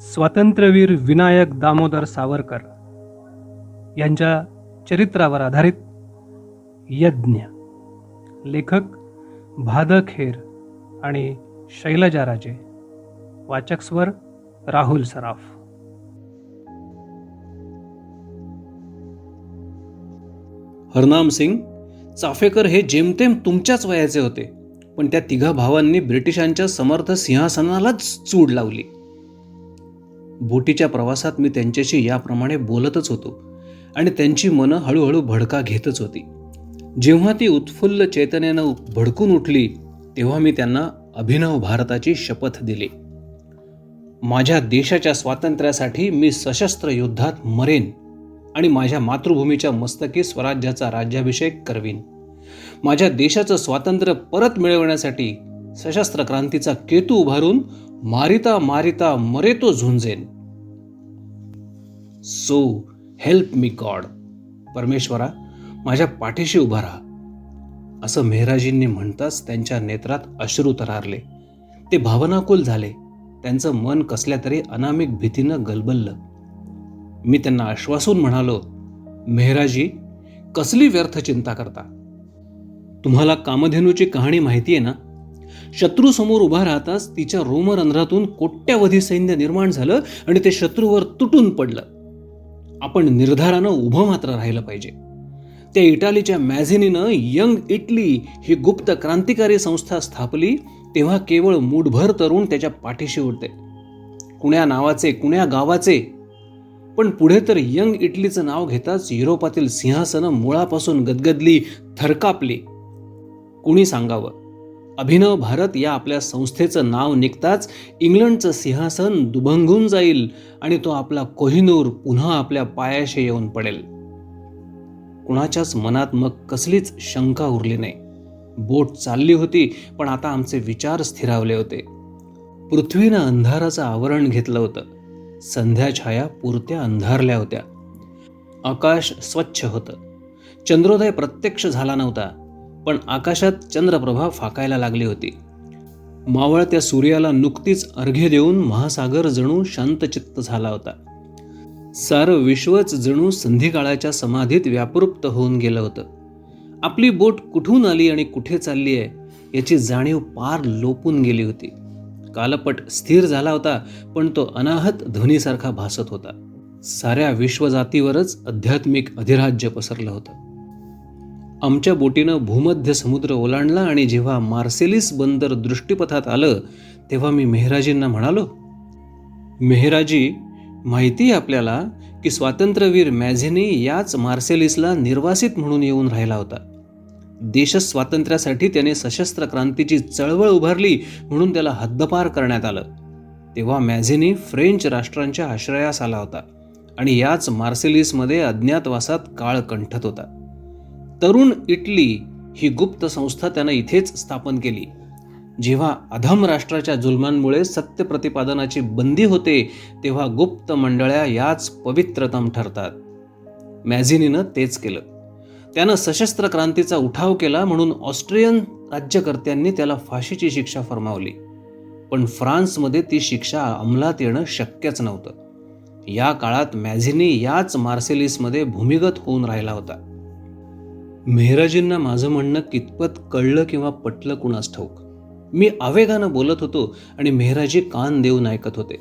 स्वातंत्र्यवीर विनायक दामोदर सावरकर यांच्या चरित्रावर आधारित यज्ञ. लेखक भादखेर आणि शैलजा राजे. वाचक स्वर राहुल सराफ. हरनाम सिंग चाफेकर हे जेमतेम तुमच्याच वयाचे होते. पण त्या तिघा भावांनी ब्रिटिशांच्या समर्थ सिंहासनालाच चूड लावली. बोटीच्या प्रवासात मी त्यांच्याशी याप्रमाणे बोलतच होतो आणि त्यांची मनं हळूहळू भडका घेतच होती. जेव्हा ती उत्फुल्ल चैतन्यानं भडकून उठली तेव्हा मी त्यांना अभिनव भारताची शपथ दिली. माझ्या देशाच्या स्वातंत्र्यासाठी मी सशस्त्र युद्धात मरेन आणि माझ्या मातृभूमीच्या मस्तकी स्वराज्याचा राज्याभिषेक करवीन. माझ्या देशाचं स्वातंत्र्य परत मिळवण्यासाठी सशस्त्र क्रांतीचा केतू उभारून मारिता मारिता मरेतो झुंजेन. सो हेल्प मी गॉड परमेश्वरा माझ्या पाठीशी उभा राहा. असं मेहराजींनी म्हणताच त्यांच्या नेत्रात अश्रू तरारले. ते भावनाकुल झाले. त्यांचं मन कसल्या तरी अनामिक भीतीनं गलबललं. मी त्यांना आश्वासून म्हणालो मेहराजी कसली व्यर्थ चिंता करता? तुम्हाला कामधेनूची कहाणी माहिती आहे ना शत्रूसमोर उभा राहताच तिच्या रोमरंध्रातून कोट्यावधी सैन्य निर्माण झालं आणि ते शत्रूवर तुटून पडलं. आपण निर्धारानं उभं मात्र राहिलं पाहिजे. त्या इटालीच्या मॅझिनीनं यंग इटली ही गुप्त क्रांतिकारी संस्था स्थापली तेव्हा केवळ मूठभर तरुण त्याच्या पाठीशी उडते. कुण्या नावाचे कुण्या गावाचे? पण पुढे तर यंग इटलीचं नाव घेताच युरोपातील सिंहासनं मुळापासून गदगदली थरकापली. कुणी सांगावं? अभिनव भारत या आपल्या संस्थेचं नाव निघताच इंग्लंडचं सिंहासन दुभंगून जाईल आणि तो आपला कोहिनूर पुन्हा आपल्या पायाशी येऊन पडेल. कुणाच्याच मनात मग कसलीच शंका उरली नाही. बोट चालली होती पण आता आमचे विचार स्थिरावले होते. पृथ्वीनं अंधाराचं आवरण घेतलं होतं. संध्याछाया पुरत्या अंधारल्या होत्या. आकाश स्वच्छ होतं. चंद्रोदय प्रत्यक्ष झाला नव्हता. पण आकाशात चंद्रप्रभा फाकायला लागली होती. मावळ त्या सूर्याला नुकतीच अर्घ्य देऊन महासागर जणू शांतचित्त झाला होता. सारं विश्वच जणू संधिकाळाच्या समाधीत व्यापृप्त होऊन गेलं होतं. आपली बोट कुठून आली आणि कुठे चालली आहे याची जाणीव पार लोपून गेली होती. कालपट स्थिर झाला होता पण तो अनाहत ध्वनीसारखा भासत होता. साऱ्या विश्वजातीवरच आध्यात्मिक अधिराज्य पसरलं होतं. आमच्या बोटीनं भूमध्य समुद्र ओलांडला आणि जेव्हा मार्सेलिस बंदर दृष्टीपथात आलं तेव्हा मी मेहराजींना म्हणालो मेहराजी माहिती आहे आपल्याला की स्वातंत्र्यवीर मॅझेनी याच मार्सेलिसला निर्वासित म्हणून येऊन राहिला होता. देश स्वातंत्र्यासाठी त्याने सशस्त्र क्रांतीची चळवळ उभारली म्हणून त्याला हद्दपार करण्यात आलं. तेव्हा मॅझेनी फ्रेंच राष्ट्रांच्या आश्रयास आला होता आणि याच मार्सेलिसमध्ये अज्ञातवासात काळ कंठत होता. तरुण इटली ही गुप्त संस्था त्यानं इथेच स्थापन केली. जेव्हा अधम राष्ट्राच्या जुलमांमुळे सत्य प्रतिपादनाची बंदी होते तेव्हा गुप्त मंडळ्या याच पवित्रतम ठरतात. मॅझिनीनं तेच केलं. त्यानं सशस्त्र क्रांतीचा उठाव केला म्हणून ऑस्ट्रियन राज्यकर्त्यांनी त्याला फाशीची शिक्षा फरमावली. पण फ्रान्समध्ये ती शिक्षा अंमलात येणं शक्यच नव्हतं. या काळात मॅझिनी याच मार्सेलिसमध्ये भूमिगत होऊन राहिला होता. मेहराजींना माझं म्हणणं कितपत कळलं किंवा पटलं कुणास ठाऊक? मी आवेगानं बोलत होतो आणि मेहराजी कान देऊन ऐकत होते.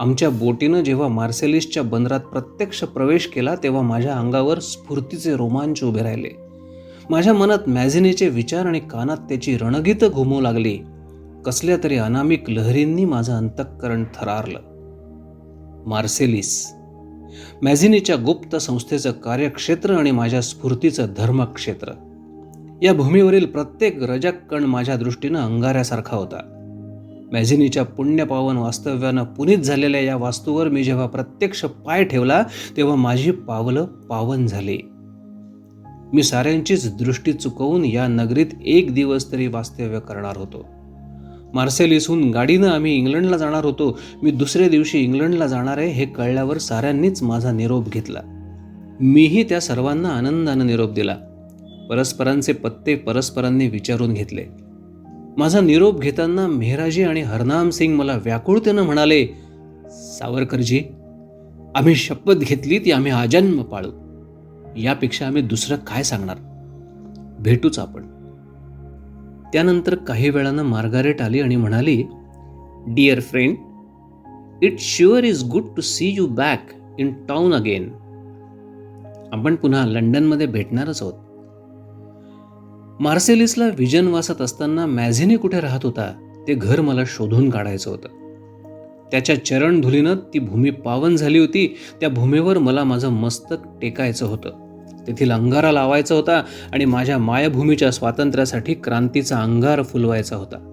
आमच्या बोटीनं जेव्हा मार्सेलिसच्या बंदरात प्रत्यक्ष प्रवेश केला तेव्हा माझ्या अंगावर स्फूर्तीचे रोमांच उभे राहिले. माझ्या मनात मॅझिनीचे विचार आणि कानात त्याची रणगीतं घुमू लागली. कसल्या तरी अनामिक लहरींनी माझं अंतःकरण थरारलं. मार्सेलिस मॅझिनीच्या गुप्त संस्थेचं कार्यक्षेत्र आणि माझ्या स्फूर्तीचं धर्मक्षेत्र. या भूमीवरील प्रत्येक रजक कण माझ्या दृष्टीनं अंगाऱ्यासारखा होता. मॅझिनीच्या पुण्यपावन वास्तव्यानं पुनीत झालेल्या या वास्तूवर मी जेव्हा प्रत्यक्ष पाय ठेवला तेव्हा माझी पावलं पावन झाली. मी साऱ्यांचीच दृष्टी चुकवून या नगरीत एक दिवस तरी वास्तव्य करणार होतो. मार्सेलिसहून गाडीनं आम्ही इंग्लंडला जाणार होतो. मी दुसऱ्या दिवशी इंग्लंडला जाणार आहे हे कळल्यावर साऱ्यांनीच माझा निरोप घेतला. मीही त्या सर्वांना आनंदानं निरोप दिला. परस्परांचे पत्ते परस्परांनी विचारून घेतले. माझा निरोप घेताना मेहराजी आणि हरनाम सिंग मला व्याकुळतेनं म्हणाले सावरकरजी आम्ही शपथ घेतली ती आम्ही आजन्म पाळू. यापेक्षा आम्ही दुसरं काय सांगणार? भेटूच आपण. त्यानंतर काही वेळानं मार्गारेट आली आणि म्हणाली dear friend it sure is good to see you back in town again आपण पुन्हा लंडनमध्ये भेटणारच आहोत. मार्सेलिसला विजनवासात असताना मॅझिनी कुठे राहत होता ते घर मला शोधून काढायचं होतं. त्याच्या चरणधुलीनं ती भूमी पावन झाली होती त्या भूमीवर मला माझं मस्तक टेकायचं होतं. तेथील अंगारा लावायचा होता आणि माझ्या मायभूमीच्या स्वातंत्र्यासाठी क्रांतीचा अंगार फुलवायचा होता.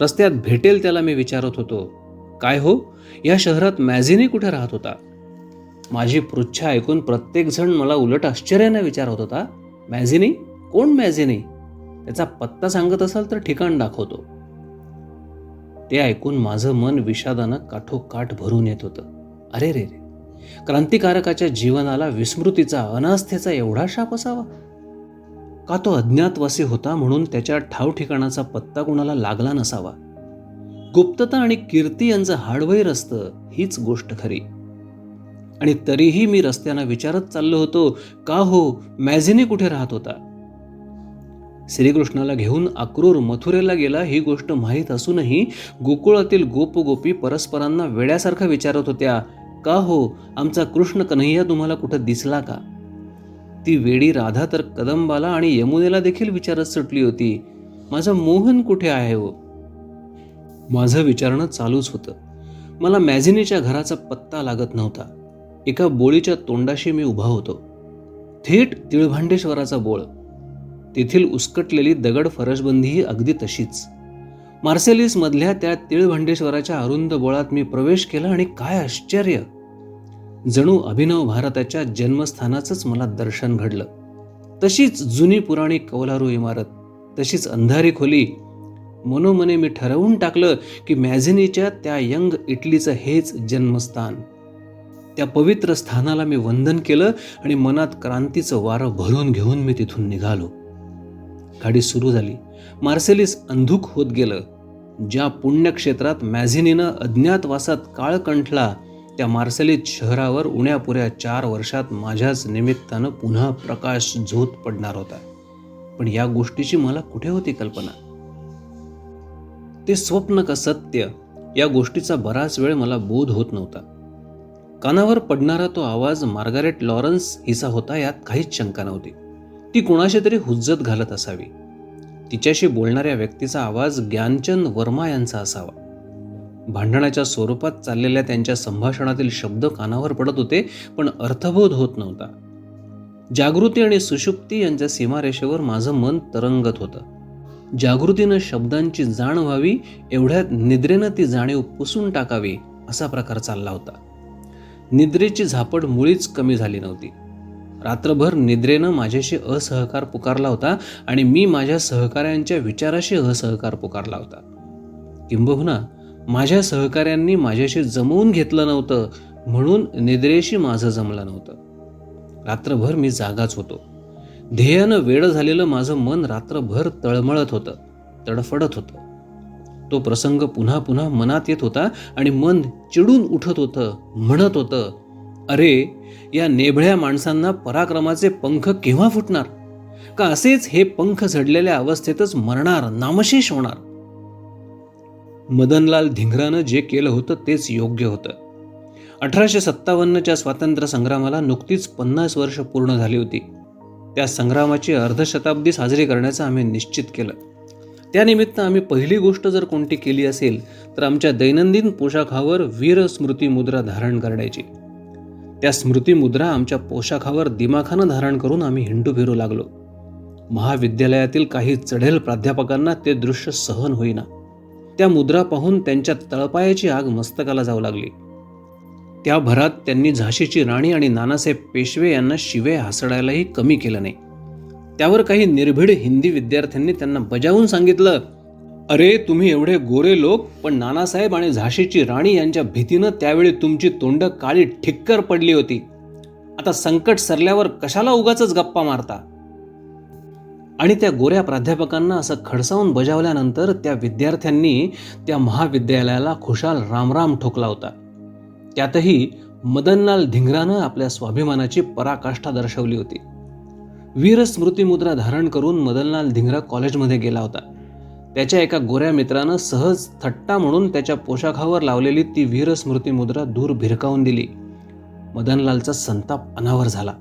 रस्त्यात भेटेल त्याला मी विचारत होतो काय हो? या शहरात मॅझिनी कुठे राहत होता? माझी पृच्छा ऐकून प्रत्येकजण मला उलट आश्चर्याने विचारत होता मॅझिनी? कोण मॅझिनी? त्याचा पत्ता सांगत असाल तर ठिकाण दाखवतो. ते ऐकून माझं मन विषादानं काठोकाठ भरून येत होतं. अरे रे रे क्रांतिकारकाच्या जीवनाला विस्मृतीचा अनास्थेचा एवढा शाप असावा? का तो अज्ञातवासी होता म्हणून त्याच्या ठाव ठिकाणाचा पत्ता कुणाला लागला नसावा? गुप्तता आणि कीर्ती यांचं हाडवैर असतं हीच गोष्ट खरी. आणि तरीही मी रस्त्यानं विचारत चाललो होतो का हो? मॅझिनी कुठे राहत होता? श्रीकृष्णाला घेऊन अक्रूर मथुरेला गेला ही गोष्ट माहीत असूनही गोकुळातील गोपगोपी परस्परांना वेड्यासारखं विचारत होत्या का हो? आमचा कृष्ण कन्हैया तुम्हाला कुठं दिसला का? ती वेडी राधा तर कदंबाला आणि यमुनेला देखील विचारत सुटली होती. माझं मोहन कुठे आहे हो? माझं विचारणं चालूच होतं. मला मॅझिनीच्या घराचा पत्ता लागत नव्हता. एका बोळीच्या तोंडाशी मी उभा होतो. थेट तिळभांडेश्वराचा बोळ. तेथील उसकटलेली दगड फरसबंदीही अगदी तशीच. मार्सेलिस मधल्या त्या तिळभांडेश्वराच्या अरुंद बोळात मी प्रवेश केला आणि काय आश्चर्य! जणू अभिनव भारताच्या जन्मस्थानाचंच मला दर्शन घडलं. तशीच जुनी पुराणी कौलारू इमारत तशीच अंधारी खोली. मनोमने मी ठरवून टाकलं की मॅझिनीच्या त्या यंग इटलीचं हेच जन्मस्थान. त्या पवित्र स्थानाला मी वंदन केलं आणि मनात क्रांतीचं वारं भरून घेऊन मी तिथून निघालो. गाडी सुरू झाली. मार्सेलिस अंधुक होत गेलं. ज्या पुण्यक्षेत्रात मॅझिनीनं अज्ञातवासात काळ कंठला त्या मार्सेलिस शहरावर उण्यापुऱ्या चार वर्षात माझ्याच निमित्तानं पुन्हा प्रकाश झोत पडणार होता. पण या गोष्टीची मला कुठे होती कल्पना? ते स्वप्न का सत्य या गोष्टीचा बराच वेळ मला बोध होत नव्हता. कानावर पडणारा तो आवाज मार्गारेट लॉरन्स हिचा होता यात काहीच शंका नव्हती. ती कोणाशी तरी हुज्जत घालत असावी. तिच्याशी बोलणाऱ्या व्यक्तीचा आवाज ज्ञानचंद वर्मा यांचा असावा. भांडणाच्या स्वरूपात चाललेल्या त्यांच्या संभाषणातील शब्द कानावर पडत होते पण अर्थबोध होत नव्हता. जागृती आणि सुषुप्ती यांच्या सीमारेषेवर माझं मन तरंगत होतं. जागृतीनं शब्दांची जाण व्हावी एवढ्यात निद्रेनं ती जाणीव पुसून टाकावी असा प्रकार चालला होता. निद्रेची झापड मुळीच कमी झाली नव्हती. रात्रभर निद्रेनं माझ्याशी असहकार पुकारला होता आणि मी माझ्या सहकाऱ्यांच्या विचाराशी असहकार पुकारला होता. किंबहुना माझ्या सहकाऱ्यांनी माझ्याशी जमवून घेतलं नव्हतं म्हणून निद्रेशी माझं जमलं नव्हतं. रात्रभर मी जागाच होतो. ध्येयानं वेळ झालेलं माझं मन रात्रभर तळमळत होतं तडफडत होतं. तो प्रसंग पुन्हा पुन्हा मनात येत होता आणि मन चिडून उठत होतं म्हणत होतं अरे या नेभळ्या माणसांना पराक्रमाचे पंख केव्हा फुटणार? का असेच हे पंख झडलेल्या अवस्थेतच मरणार नामशेष होणार? मदनलाल धिंगरानं जे केलं होतं तेच योग्य होतं. अठराशे सत्तावन्नच्या स्वातंत्र्य संग्रामाला नुकतीच पन्नास वर्ष पूर्ण झाली होती. त्या संग्रामाची अर्धशताब्दी साजरी करण्याचं आम्ही निश्चित केलं. त्यानिमित्त आम्ही पहिली गोष्ट जर कोणती केली असेल तर आमच्या दैनंदिन पोशाखावर वीर स्मृती मुद्रा धारण करण्याची. त्या स्मृती मुद्रा आमच्या पोशाखावर दिमाखानं धारण करून आम्ही हिंडू फिरू लागलो. महाविद्यालयातील काही चढेल प्राध्यापकांना ते दृश्य सहन होईना. त्या मुद्रा पाहून त्यांच्या तळपायाची आग मस्तकाला जाऊ लागली. त्या भरात त्यांनी झाशीची राणी आणि नानासाहेब पेशवे यांना शिवे हसडायलाही कमी केलं नाही. त्यावर काही निर्भीड हिंदी विद्यार्थ्यांनी त्यांना बजावून सांगितलं अरे तुम्ही एवढे गोरे लोक पण नानासाहेब आणि झाशीची राणी यांच्या भीतीनं त्यावेळी तुमची तोंड काळी ठिक्कर पडली होती. आता संकट सरल्यावर कशाला उगाच गप्पा मारता? आणि त्या गोऱ्या प्राध्यापकांना असं खडसावून बजावल्यानंतर त्या विद्यार्थ्यांनी त्या महाविद्यालयाला खुशाल रामराम ठोकला होता. त्यातही मदनलाल धिंगरानं आपल्या स्वाभिमानाची पराकाष्ठा दर्शवली होती. वीर स्मृतीमुद्रा धारण करून मदनलाल धिंगरा कॉलेजमध्ये गेला होता. त्याच्या एका गोऱ्या मित्रानं सहज थट्टा म्हणून त्याच्या पोशाखावर लावलेली ती वीर स्मृतीमुद्रा दूर भिरकावून दिली. मदनलालचा संताप अनावर झाला.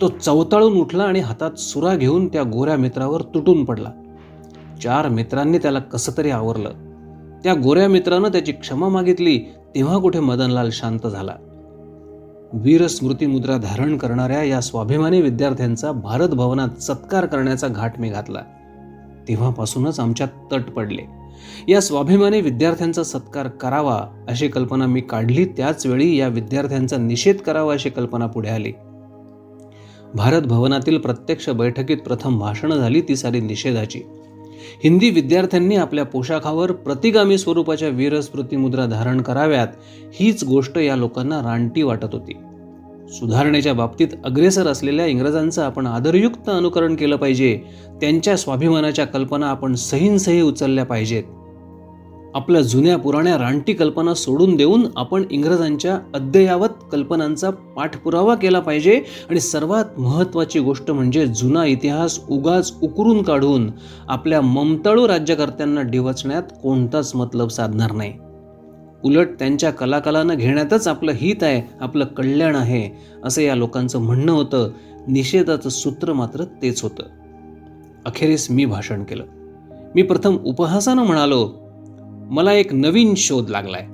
तो चवताळून उठला आणि हातात सुरा घेऊन त्या गोऱ्या मित्रावर तुटून पडला. चार मित्रांनी त्याला कसं तरी आवरलं. त्या गोऱ्या मित्रानं त्याची क्षमा मागितली तेव्हा कुठे मदनलाल शांत झाला. वीर स्मृती मुद्रा धारण करणाऱ्या या स्वाभिमानी विद्यार्थ्यांचा भारत भवनात सत्कार करण्याचा घाट मी घातला. तेव्हापासूनच आमच्यात तट पडले. या स्वाभिमानी विद्यार्थ्यांचा सत्कार करावा अशी कल्पना मी काढली त्याच वेळी या विद्यार्थ्यांचा निषेध करावा अशी कल्पना पुढे आली. भारत भवनातील प्रत्यक्ष बैठकीत प्रथम भाषणं झाली ती सारी निषेधाची. हिंदी विद्यार्थ्यांनी आपल्या पोशाखावर प्रतिगामी स्वरूपाच्या वीरस्मृती मुद्रा धारण कराव्यात हीच गोष्ट या लोकांना रानटी वाटत होती. सुधारणेच्या बाबतीत अग्रेसर असलेल्या इंग्रजांचं आपण आदरयुक्त अनुकरण केलं पाहिजे त्यांच्या स्वाभिमानाच्या कल्पना आपण सहीनसही उचलल्या पाहिजेत. आपल्या जुन्या पुराण्या रानटी कल्पना सोडून देऊन आपण इंग्रजांच्या अद्ययावत कल्पनांचा पाठपुरावा केला पाहिजे. आणि सर्वात महत्त्वाची गोष्ट म्हणजे जुना इतिहास उगाच उकरून काढून आपल्या ममताळू राज्यकर्त्यांना डिवचण्यात कोणताच मतलब साधणार नाही. उलट त्यांच्या कलाकलानं घेण्यातच आपलं हित आहे आपलं कल्याण आहे असं या लोकांचं म्हणणं होतं. निषेधाचं सूत्र मात्र तेच होतं. अखेरीस मी भाषण केलं. मी प्रथम उपहासानं म्हणालो मला एक नवीन शोध लागलाय.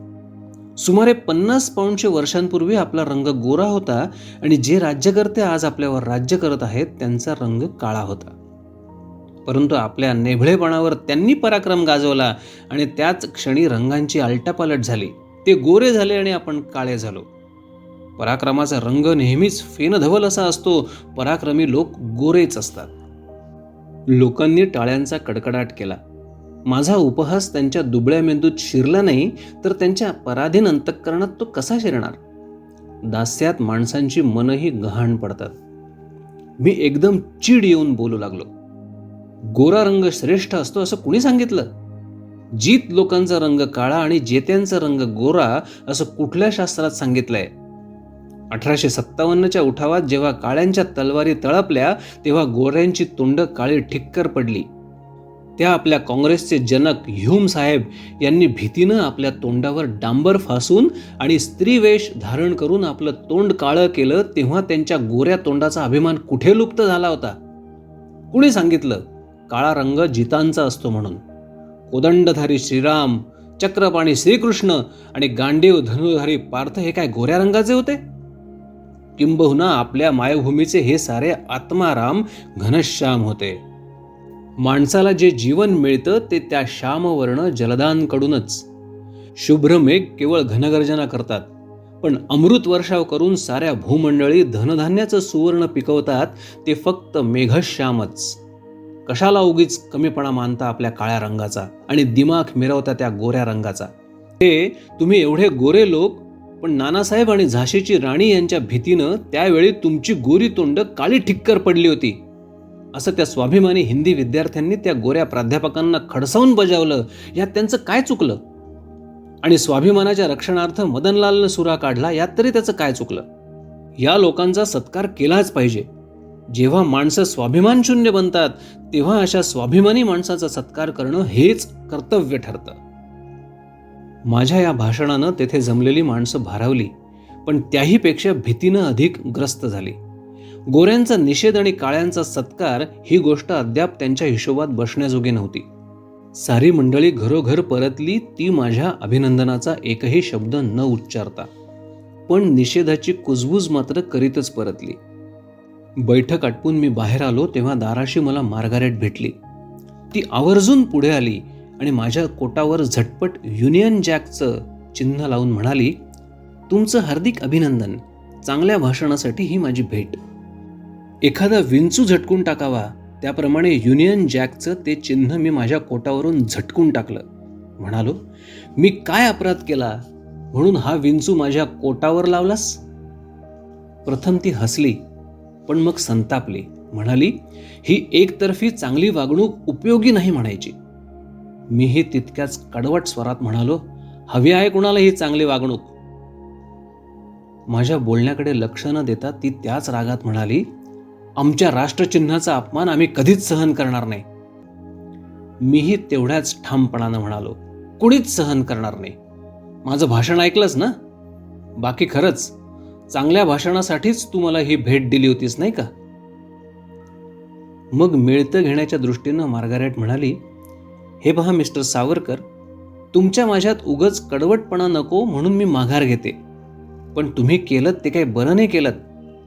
सुमारे पन्नास पाऊंडशे वर्षांपूर्वी आपला रंग गोरा होता आणि जे राज्यकर्ते आज आपल्यावर राज्य करत आहेत त्यांचा रंग काळा होता. परंतु आपल्या नेभळेपणावर त्यांनी पराक्रम गाजवला आणि त्याच क्षणी रंगांची आलटापालट झाली. ते गोरे झाले आणि आपण काळे झालो. पराक्रमाचा रंग नेहमीच फेनधवल असा असतो पराक्रमी लोक गोरेच असतात. लोकांनी टाळ्यांचा कडकडाट केला. माझा उपहास त्यांच्या दुबळ्या मेंदूत शिरला नाही तर त्यांच्या पराधीन अंतःकरणात तो कसा शिरणार? दास्यात माणसांची मनही गहाण पडतात. मी एकदम चीड येऊन बोलू लागलो. गोरा रंग श्रेष्ठ असतो असं कुणी सांगितलं? जीत लोकांचा रंग काळा आणि जेत्यांचा रंग गोरा असं कुठल्या शास्त्रात सांगितलंय? अठराशे सत्तावन्नच्या उठावात जेव्हा काळ्यांच्या तलवारी तळपल्या तेव्हा गोऱ्यांची तोंड काळी ठिक्कर पडली. त्या आपल्या काँग्रेसचे जनक ह्यूम साहेब यांनी भीतीनं आपल्या तोंडावर डांबर फासून आणि स्त्रीवेश धारण करून आपलं तोंड काळं केलं तेव्हा त्यांच्या गोऱ्या तोंडाचा अभिमान कुठे लुप्त झाला होता? कुणी सांगितलं? काळा रंग जितांचा असतो म्हणून. कोदंडधारी श्रीराम चक्रपाणी श्रीकृष्ण आणि गांडीव धनुधारी पार्थ हे काय गोऱ्या रंगाचे होते? किंबहुना आपल्या मायभूमीचे हे सारे आत्माराम घनश्याम होते. माणसाला जे जीवन मिळतं ते त्या श्यामवर्ण जलदांकडूनच शुभ्र मेघ केवळ घनगर्जना करतात पण अमृत वर्षाव करून साऱ्या भूमंडळी धनधान्याचं सुवर्ण पिकवतात ते फक्त मेघश्यामच. कशाला उगीच कमीपणा मानता आपल्या काळ्या रंगाचा आणि दिमाग मिरवता त्या गोऱ्या रंगाचा? हे तुम्ही एवढे गोरे लोक पण नानासाहेब आणि झाशीची राणी यांच्या भीतीनं त्यावेळी तुमची गोरी तोंड काळी ठिक्कर पडली होती. असं त्या स्वाभिमानी हिंदी विद्यार्थ्यांनी त्या गोऱ्या प्राध्यापकांना खडसावून बजावलं. यात त्यांचं काय चुकलं? आणि स्वाभिमानाच्या रक्षणार्थ मदनलालनं सुरा काढला यात तरी त्याचं काय चुकलं? या लोकांचा सत्कार केलाच पाहिजे. जेव्हा माणसं स्वाभिमान शून्य बनतात तेव्हा अशा स्वाभिमानी माणसाचा सत्कार करणं हेच कर्तव्य ठरतं. माझ्या या भाषणानं तेथे जमलेली माणसं भारावली पण त्याहीपेक्षा भीतीनं अधिक ग्रस्त झाली. गोऱ्यांचा निषेध आणि काळ्यांचा सत्कार ही गोष्ट अद्याप त्यांच्या हिशोबात बसण्याजोगी नव्हती. सारी मंडळी घरोघर परतली ती माझ्या अभिनंदनाचा एकही शब्द न उच्चारता. पण निषेधाची कुजबूज मात्र करीतच परतली. बैठक आटपून मी बाहेर आलो तेव्हा दाराशी मला मार्गारेट भेटली. ती आवर्जून पुढे आली आणि माझ्या कोटावर झटपट युनियन जॅकचं चिन्ह लावून म्हणाली तुमचं हार्दिक अभिनंदन. चांगल्या भाषणासाठी ही माझी भेट. एखादा विंचू झटकून टाकावा. त्याप्रमाणे युनियन जॅकचं ते चिन्ह मी माझ्या कोटावरून झटकून टाकलं. म्हणालो मी काय अपराध केला? म्हणून हा विंचू माझ्या कोटावर लावलास? प्रथम ती हसली पण मग संतापली. म्हणाली ही एकतर्फी चांगली वागणूक उपयोगी नाही म्हणायची. मीही तितक्याच कडवट स्वरात म्हणालो हवी आहे कुणाला ही चांगली वागणूक? माझ्या बोलण्याकडे लक्ष न देता ती त्याच रागात म्हणाली आमच्या राष्ट्रचिन्हाचा अपमान आम्ही कधीच सहन करणार नाही. मीही तेवढ्याच ठामपणानं म्हणालो कुणीच सहन करणार नाही. माझं भाषण ऐकलंच ना? बाकी खरंच चांगल्या भाषणासाठीच तू मला ही भेट दिली होतीस नाही का? मग मिळतं घेण्याच्या दृष्टीनं मार्गारेट म्हणाली हे पहा मिस्टर सावरकर तुमच्या माझ्यात उगच कडवटपणा नको म्हणून मी माघार घेते. पण तुम्ही केलं ते काही बरं नाही केलं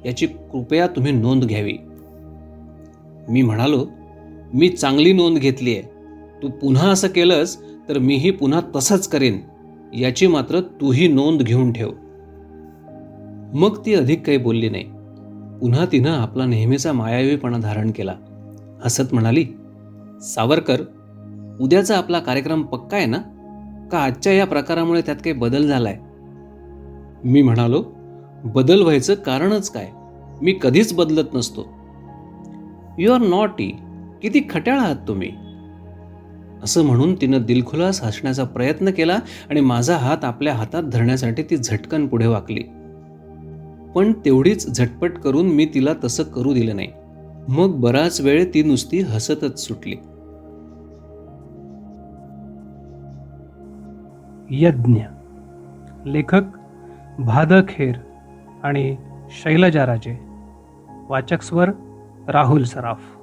याची कृपया तुम्ही नोंद घ्यावी. मी म्हणालो मी चांगली नोंद घेतली आहे. तू पुन्हा असं केलंस तर मीही पुन्हा तसंच करेन. याची मात्र तूही नोंद घेऊन ठेव. मग ती अधिक काही बोलली नाही. पुन्हा तिनं आपला नेहमीचा मायावीपणा धारण केला. हसत म्हणाली सावरकर उद्याचा आपला कार्यक्रम पक्का आहे ना? का आजच्या या प्रकारामुळे त्यात काही बदल झालाय? मी म्हणालो बदल व्हायचं कारणच काय? मी कधीच बदलत नसतो. यू आर नॉट ई किती खट्याळ आहात तुम्ही. असं म्हणून तिनं दिलखुलास हसण्याचा प्रयत्न केला आणि माझा हात आपल्या हातात धरण्यासाठी ती झटकन पुढे वाकली. पण तेवढीच झटपट करून मी तिला तसं करू दिलं नाही. मग बराच वेळ ती नुसती हसतच सुटली. यज्ञ. लेखक भादखेर. आणि शैलजा राजे. वाचक स्वर राहुल सराफ.